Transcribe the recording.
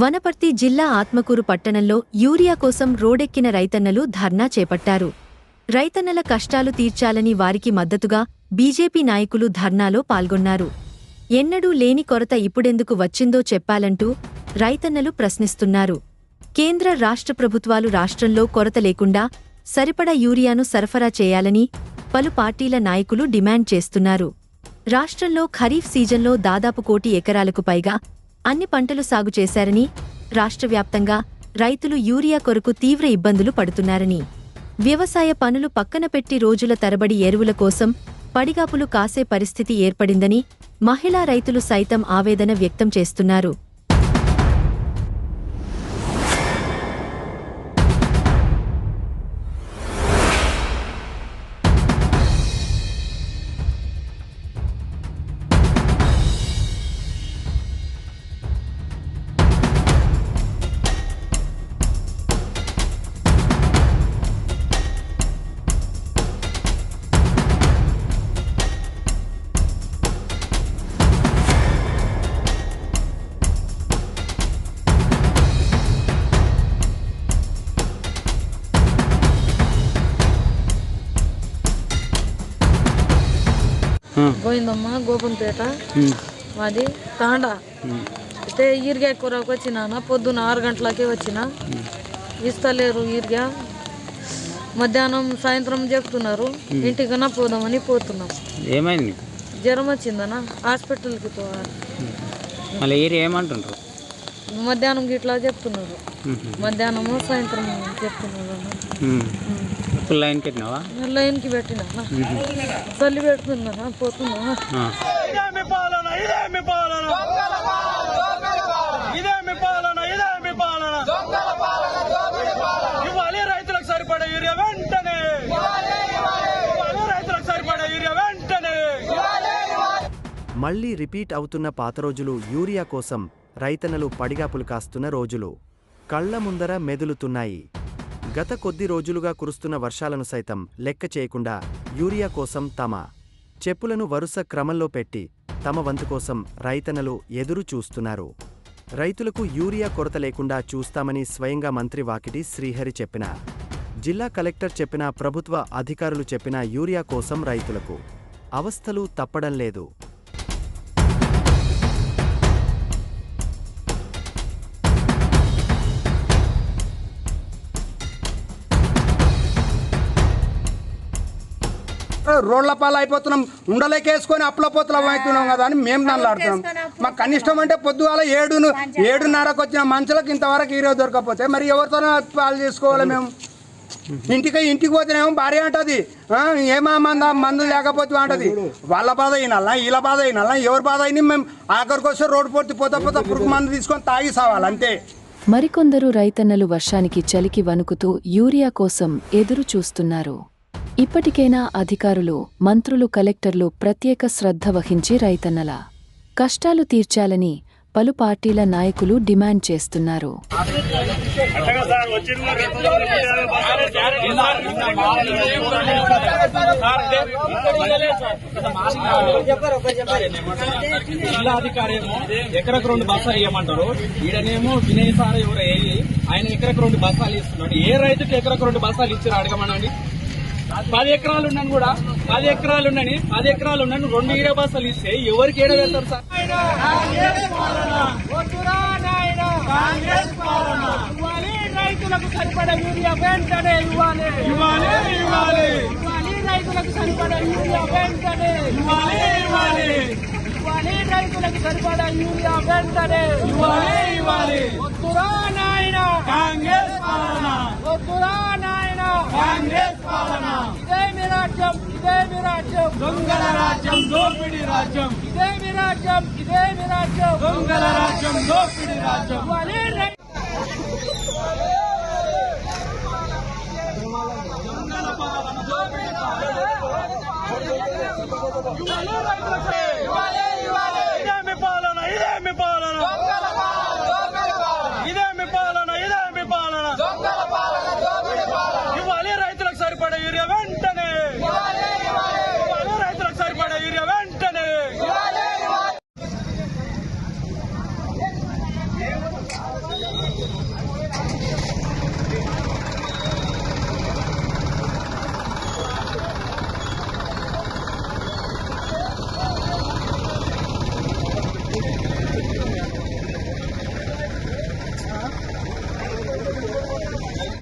వనపర్తి జిల్లా ఆత్మకూరు పట్టణంలో యూరియా కోసం రోడెక్కిన రైతన్నలు ధర్నా చేపట్టారు. రైతన్నల కష్టాలు తీర్చాలని వారికి మద్దతుగా బీజేపీ నాయకులు ధర్నాలో పాల్గొన్నారు. ఎన్నడూ లేని కొరత ఇప్పుడెందుకు వచ్చిందో చెప్పాలంటూ రైతన్నలు ప్రశ్నిస్తున్నారు. కేంద్ర రాష్ట్ర ప్రభుత్వాలు రాష్ట్రంలో కొరత లేకుండా సరిపడా యూరియాను సరఫరా చేయాలని పలు పార్టీల నాయకులు డిమాండ్ చేస్తున్నారు. రాష్ట్రంలో ఖరీఫ్ సీజన్లో దాదాపు కోటి ఎకరాలకు పైగా అన్ని పంటలు సాగు చేశారని రాష్ట్ర వ్యాప్తంగా రైతులు యూరియా కొరకు తీవ్ర ఇబ్బందులు పడుతున్నారని. వ్యవసాయ పనులు పక్కన పెట్టి రోజుల తరబడి ఎరువుల కోసం పడిగాపులు కాసే పరిస్థితి ఏర్పడిందని మహిళా రైతులు సైతం ఆవేదన వ్యక్తం చేస్తున్నారు. గోవిందమ్మ గోపంపేట మాది తాండా. అయితే ఈరిగా కూరకు వచ్చినాన పొద్దున ఆరు గంటలకే వచ్చిన. ఇస్తలేరు ఈరిగా మధ్యాహ్నం సాయంత్రం చెప్తున్నారు ఇంటికన్నా పోదామని పోతున్నాం. ఏమైంది? జ్వరం వచ్చిందనా? హాస్పిటల్కి పోవాలి. మళ్ళీ ఏరియా ఏమంటుండ్రు? మధ్యాహ్నం గిట్లా చెప్తున్నారు. మధ్యాహ్నము సాయంత్రం చెప్తున్నారు లైన్కి పెట్టినావా లైన్కి పెట్టినా చల్లి పెడుతున్నా పోతున్నా ఆ. ఇదేమి పాలన ఇదేమి పాలన. ఇదేమి పాలన ఇదేమి పాలన. ఇవ్వాలి రైతులకు సరిపడే యూరియా వెంటనే. ఇవ్వాలి రైతులకు సరిపడే యూరియా వెంటనే. మళ్ళీ రిపీట్ అవుతున్న పాత రోజులు యూరియా కోసం రైతన్నలు పడిగాపులు కాస్తున్న రోజులు. కళ్ళ ముందర మెదులుతున్నాయి. గత కొద్ది రోజులుగా కురుస్తున్న వర్షాలను సైతం లెక్క చేయకుండా యూరియా కోసం తమ చెప్పులను వరుస క్రమంలో పెట్టి తమ వంతు కోసం రైతన్నలు ఎదురు చూస్తున్నారు. రైతులకు యూరియా కొరత లేకుండా చూస్తామని స్వయంగా మంత్రి వాకిటి శ్రీహరి చెప్పిన జిల్లా కలెక్టర్ చెప్పిన ప్రభుత్వ అధికారులు చెప్పిన యూరియా కోసం రైతులకు అవస్థలు తప్పడం లేదు. రోడ్ల పాలు అయిపోతున్నాం ఉండలేకేసుకొని అప్పుల పోతులం అవుతున్నాం కదా అని మేము దానిలో ఆడుతున్నాం మాకు కనిష్టం అంటే పొద్దుగాల ఏడును ఏడున్నరకు వచ్చిన మనుషులకు ఇంతవరకు ఈరోజు దొరకకపోతే మరి ఎవరితోనో పాలు చేసుకోవాలి మేము? ఇంటికి ఇంటికి పోతేనేమో భార్య అంటది. "ఆ, ఏమా మంద మందు లేకపోతే అంటది. వాళ్ళ బాధ అయినా వీళ్ళ బాధ అయినా ఎవరి బాధ అయినా మేము ఆఖరికి వస్తే రోడ్డు పొట్టి పోతా పోతా పురుగు మందు తీసుకొని తాగి సావాలి అంతే. మరికొందరు రైతన్నలు వర్షానికి చలికి వణుకుతూ యూరియా కోసం ఎదురు చూస్తున్నారు ఇప్పటికైనా అధికారులు మంత్రులు కలెక్టర్లు ప్రత్యేక శ్రద్ధ వహించి రైతన్నల. కష్టాలు తీర్చాలని పలు పార్టీల నాయకులు డిమాండ్ చేస్తున్నారు. ఎకరకు రెండు బస్సాలు ఇవ్వమంటారు ఈడనేమో వినయ్ సార్ ఎవరు ఆయన ఎకరకు రెండు బస్సాలు ఇస్తున్నాడు. ఏ రైతుకి ఎకరకు రెండు బస్సాలు ఇచ్చారు అడగమనండి? పది ఎకరాలు ఉన్నాను కూడా. పది ఎకరాలు ఉన్నాని పది ఎకరాలు ఉన్నాను రెండు ఈర బస్సాలు ఇస్తే ఎవరికి ఏడ వెళ్తారు సార్? రైతులకు సరిపడ యూరియా వెంటనే ఇవ్వాలి ఇవ్వాలి ఇవ్వాలి ఇవ్వాలి రైతులకు సరిపడ యూరియా వెంటనే ఇవ్వాలి ఇవ్వాలి ఇవ్వాలి రైతులకు సరిపడ యూరియా వెంటనే ఇవ్వాలి ఇవ్వాలి వద్దురా నాయన కాంగ్రెస్ పాలన. వద్దురా కాంగ్రెస్ పాలన. ఇదే మీ రాజ్యం ఇదే మీ రాజ్యం. దొంగల రాజ్యం దోపిడి రాజ్యం. ఇదే మీ రాజ్యం ఇదే మీ రాజ్యం. దొంగల రాజ్యం దోపిడి రాజ్యం. ఇవ్వాలి రై- ఇదేమి పాలన. ఇదేమి పాలన ఇదేమి పాలన.